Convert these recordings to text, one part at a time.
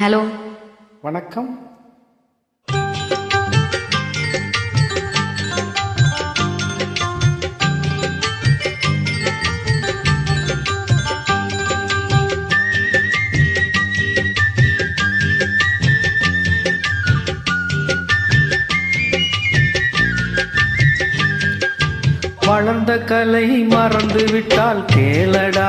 Hello. வணக்கம். வளர்ந்த கலை மறந்து விட்டால் கேளடா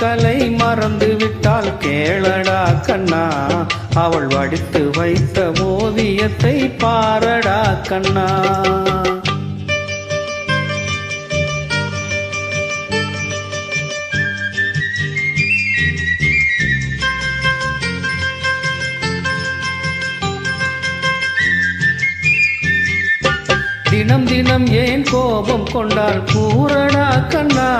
கலை மறந்து விட்டால் கேளடா கண்ணா. அவள் வடித்து வைத்த ஓவியத்தை பாரடா கண்ணா. தினம் தினம் ஏன் கோபம் கொண்டால் பூரணா கண்ணா.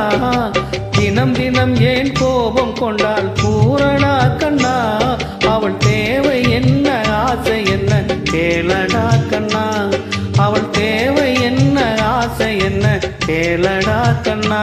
தினம் தினம் ஏன் கோபம் கொண்டால்? பூரணா கண்ணா அவள் தேவை என்ன? ஆசை என்ன? கேளடா கண்ணா அவள் தேவை என்ன? ஆசை என்ன? கேளடா கண்ணா.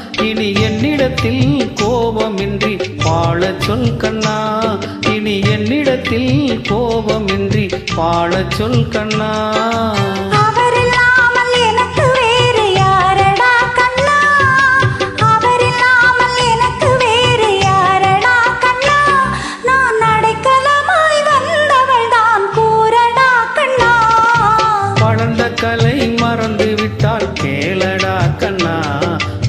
இனி என்னிடத்தில் கோபமின்றி வாழச் சொல் கண்ணா. இனி என்னிடத்தில் கோபமின்றி வாழச் சொல் கண்ணா. கலை மறந்து விட்டால் கண்ணா.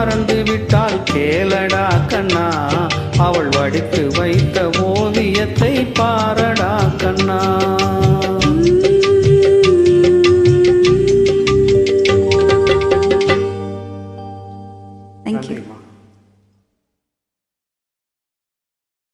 மறந்து விட்டால் கேளடா கண்ணா. அவள் வடித்து வைத்த ஓவியத்தை பாரடா கண்ணா.